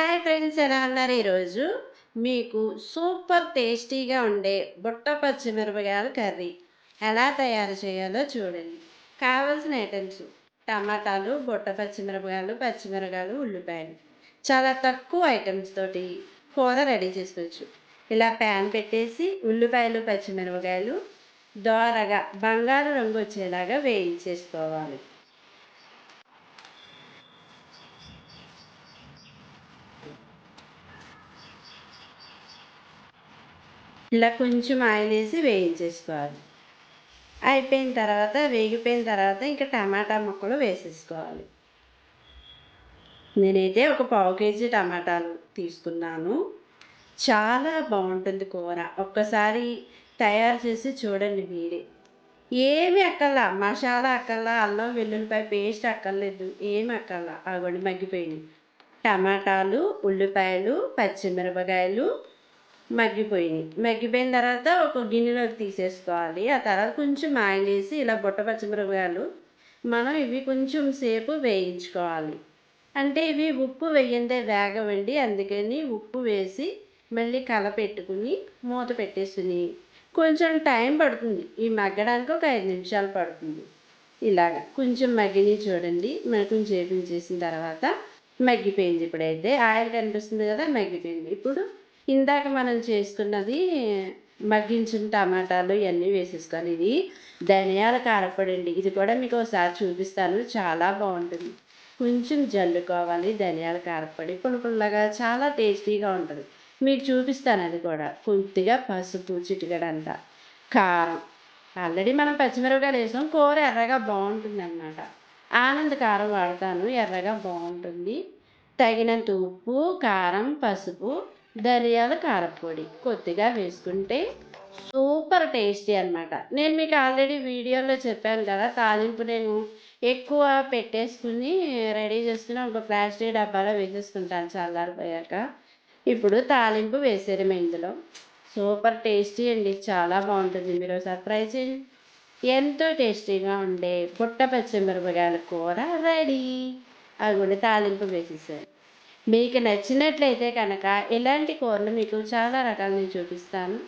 Hi friends వెనకాల ఈరోజు? మీకు సూపర్ టేస్టీగా ఉండే బుట్ట పచ్చిమిరపకాయల కర్రీ ఎలా తయారు చేయాలో చూడండి. కావాల్సిన ఐటమ్స్ టమాటాలు బుట్ట పచ్చిమిరపకాయలు పచ్చిమిరపకాయలు ఉల్లిపాయలు. చాలా తక్కువ ఐటమ్స్ తోటి కూర రెడీ చేసుకోవచ్చు. ఇలా ప్యాన్ పెట్టేసి ఉల్లిపాయలు పచ్చిమిరపకాయలు దోరగా బంగారు రంగు వచ్చేలాగా వేయించేసుకోవాలి. ఇలా కొంచెం ఆయిల్ వేసి వేయించేసుకోవాలి. అయిపోయిన తర్వాత వేగిపోయిన తర్వాత ఇంకా టమాటా ముక్కలు వేసేసుకోవాలి. నేనైతే ఒక పావు కేజీ టమాటాలు తీసుకున్నాను. చాలా బాగుంటుంది కూర. ఒక్కసారి తయారు చేసి చూడండి మీరే. ఏమి అక్కర్లా. మసాలా అక్కర్లా అల్లం వెల్లుల్లిపాయ పేస్ట్ అక్కర్లేదు. ఏమి అక్కర్లా. అవి మగ్గిపోయినాయి. టమాటాలు ఉల్లిపాయలు పచ్చిమిరపకాయలు మగ్గిపోయినాయి మగ్గిపోయిన తర్వాత ఒక గిన్నెలోకి తీసేసుకోవాలి. ఆ తర్వాత కొంచెం ఆయిల్ వేసి ఇలా బుట్ట పచ్చిమిరపకాయలు మనం ఇవి కొంచెం సేపు వేయించుకోవాలి. అంటే ఇవి ఉప్పు వేయందే వేగవండి అందుకని ఉప్పు వేసి మళ్ళీ కలపెట్టుకుని మూత పెట్టేసుకుని కొంచెం టైం పడుతుంది. ఈ మగ్గడానికి ఒక ఐదు నిమిషాలు పడుతుంది. ఇలాగ కొంచెం మగ్గిని చూడండి. కొంచెం చేపించేసిన తర్వాత మగ్గిపోయింది. ఇప్పుడైతే ఆయిల్ కనిపిస్తుంది కదా మగ్గిపోయింది. ఇప్పుడు ఇందాక మనం చేసుకున్నది మగ్గించిన టమాటాలు ఇవన్నీ వేసేసుకొని ఇది ధనియాల కారపొడి అండి ఇది కూడా మీకు ఒకసారి చూపిస్తాను. చాలా బాగుంటుంది. కొంచెం జల్లుకోవాలి ధనియాల కారపొడి. పులుపుల్లగా చాలా టేస్టీగా ఉంటుంది. మీకు చూపిస్తాను అది కూడా. కొద్దిగా పసుపు చిటికడంత కారం. ఆల్రెడీ మనం పచ్చిమిరపకాయలు వేసాం. కూర ఎర్రగా బాగుంటుంది అన్నమాట ఆనంద్ కారం వాడతాను. ఎర్రగా బాగుంటుంది. తగినంత ఉప్పు కారం పసుపు ధనియాల కారపొడి. కొద్దిగా వేసుకుంటే సూపర్ టేస్టీ అనమాట నేను మీకు ఆల్రెడీ వీడియోలో చెప్పాను కదా తాలింపు నేను ఎక్కువ పెట్టేసుకుని రెడీ చేసుకుని ఒక ప్లాస్టిక్ డబ్బాలో వేసేసుకుంటాను చల్లారిపోయాక ఇప్పుడు తాలింపు వేసేయడం ఇందులో. సూపర్ టేస్టీ అండి చాలా బాగుంటుంది. మీరు సర్ప్రైజ్ ఎంతో టేస్టీగా ఉండే పుట్ట పచ్చిమిరపకాయల కూర రెడీ. అవి కూడా తాలింపు వేసేసారు మీకు నచ్చినట్లయితే కనుక ఇలాంటి కూరలు మీకు చాలా రకాలు నేను చూపిస్తాను.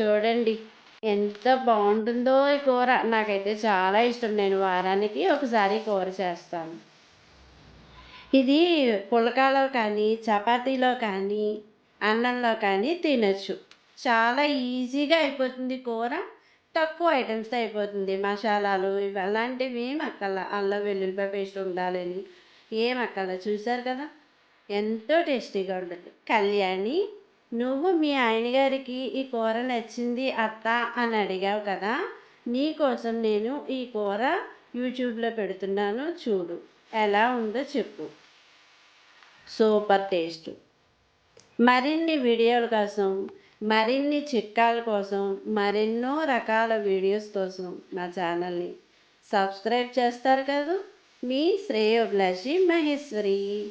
చూడండి ఎంత బాగుంటుందో ఈ కూర. నాకైతే చాలా ఇష్టం. నేను వారానికి ఒకసారి కూర చేస్తాను. ఇది పులకాలో కానీ చపాతీలో కానీ అన్నంలో కానీ తినచ్చు. చాలా ఈజీగా అయిపోతుంది కూర. తక్కువ ఐటమ్స్తో అయిపోతుంది. మసాలాలు ఇవి అలాంటివి ఏం అక్కల అల్లం వెల్లుల్లిపాయ పేస్ట్ ఉండాలని ఏం అక్కల చూసారు కదా? ఎంతో టేస్టీగా ఉంటుంది. కళ్యాణి నువ్వు మీ ఆయన గారికి ఈ కూర నచ్చింది అత్త అని అడిగావు కదా నీకోసం నేను ఈ కూర యూట్యూబ్లో పెడుతున్నాను చూడు. ఎలా ఉందో చెప్పు. Super taste. మరిన్ని వీడియోల కోసం మరిన్ని చిట్కాల కోసం మరెన్నో రకాల వీడియోస్ కోసం నా ఛానల్ని సబ్స్క్రైబ్ చేస్తారు కదా మీ శ్రేయోభిలాషి మహేశ్వరి.